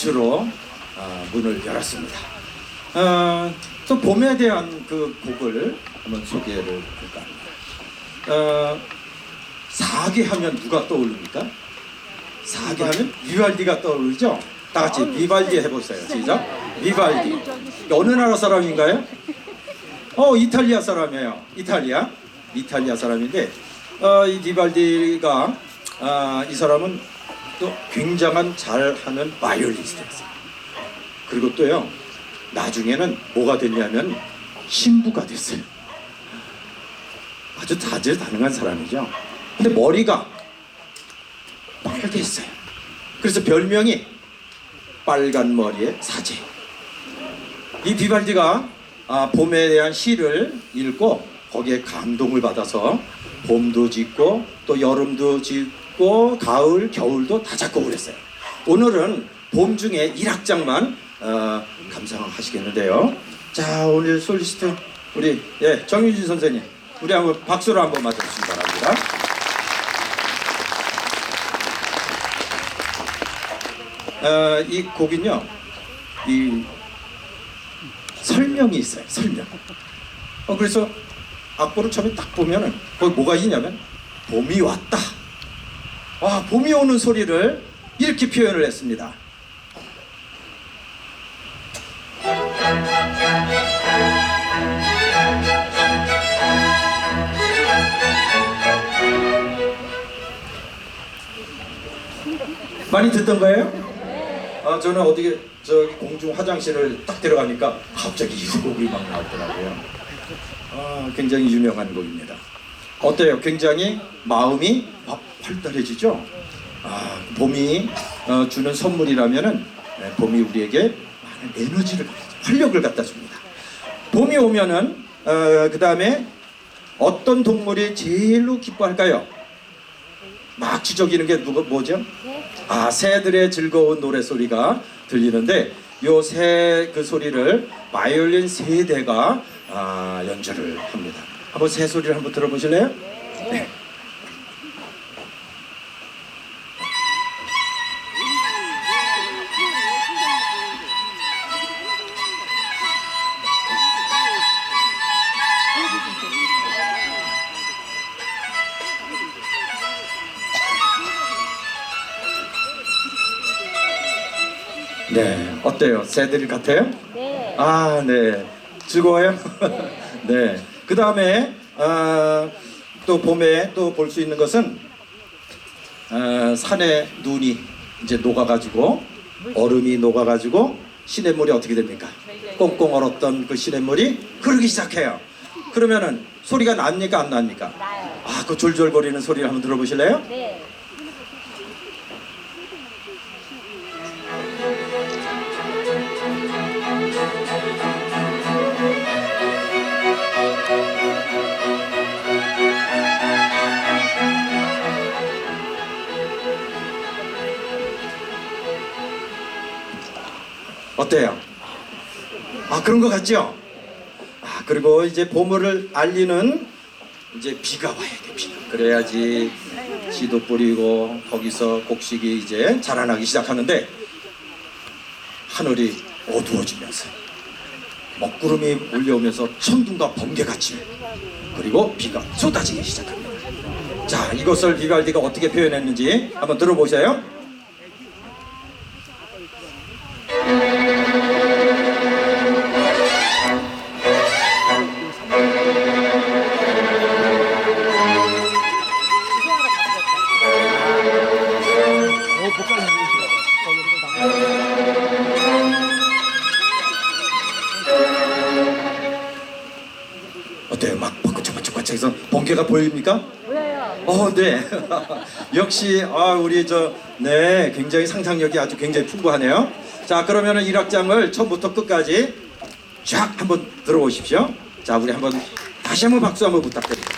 주로 어, 문을 열었습니다. 어, 또 봄에 대한 그 곡을 한번 소개를 할까 합니다. 어, 사계 하면 누가 떠오릅니까? 사계 하면 비발디가 떠오르죠? 다 같이 비발디 해보세요. 시작. 비발디. 어느 나라 사람인가요? 어, 이탈리아 사람이에요. 이탈리아. 이탈리아 사람인데, 어, 이 비발디가, 아, 이 사람은 또 굉장한 잘하는 바이올리스트였어요. 그리고 또요, 나중에는 뭐가 됐냐면 신부가 됐어요. 아주 다재다능한 사람이죠. 근데 머리가 빨개졌어요. 그래서 별명이 빨간 머리의 사제. 이 비발디가 아, 봄에 대한 시를 읽고 거기에 감동을 받아서 봄도 짓고 또 여름도 짓고 가을, 겨울도 다 작곡을 그랬어요. 오늘은 봄 중에 1악장만 어, 감상하시겠는데요. 자, 오늘 솔리스트 우리 예, 정유진 선생님 우리 한번 박수로 한번 맞아주시기 바랍니다. 어, 이 곡은요, 이 설명이 있어요. 설명. 어, 그래서 악보를 처음에 딱 보면은 거기 뭐가 있냐면 봄이 왔다. 와, 봄이 오는 소리를 이렇게 표현을 했습니다. 많이 듣던 거예요? 아 저는 어떻게 저기 공중 화장실을 딱 들어가니까 갑자기 이 곡이 막 나오더라고요. 아 굉장히 유명한 곡입니다. 어때요? 굉장히 마음이 막 활달해지죠? 아 봄이 어, 주는 선물이라면은 네, 봄이 우리에게 많은 에너지를 활력을 갖다 줍니다. 봄이 오면은 어, 그 다음에 어떤 동물이 제일로 기뻐할까요? 막 지저귀는 게 누가 뭐죠? 아 새들의 즐거운 노래 소리가 들리는데 요 새 그 소리를 바이올린 세 대가 아, 연주를 합니다. 한번 새 소리를 한번 들어보실래요? 네. 네, 어때요? 새들 같아요? 네. 아, 네. 즐거워요? 네. 그 다음에, 아, 또 봄에 또 볼 수 있는 것은, 아, 산에 눈이 이제 녹아가지고, 얼음이 녹아가지고, 시냇물이 어떻게 됩니까? 꽁꽁 얼었던 그 시냇물이 흐르기 시작해요. 그러면은 소리가 납니까? 안 납니까? 아, 그 졸졸거리는 소리를 한번 들어보실래요? 네. 어때요? 아 그런 것 같죠? 아 그리고 이제 보물을 알리는 이제 비가 와야 돼 비가 그래야지 씨도 뿌리고 거기서 곡식이 이제 자라나기 시작하는데 하늘이 어두워지면서 먹구름이 몰려오면서 천둥과 번개같이 그리고 비가 쏟아지기 시작합니다. 자 이것을 비발디가 어떻게 표현했는지 한번 들어보세요. 어때요? 막 벅벅벅벅해서 번개가 보입니까? 보여요. 어, 네. 역시 아 우리 저 네 굉장히 상상력이 아주 굉장히 풍부하네요. 자 그러면은 1악장을 처음부터 끝까지 쫙 한번 들어보십시오. 자 우리 한번 다시 한번 박수 한번 부탁드립니다.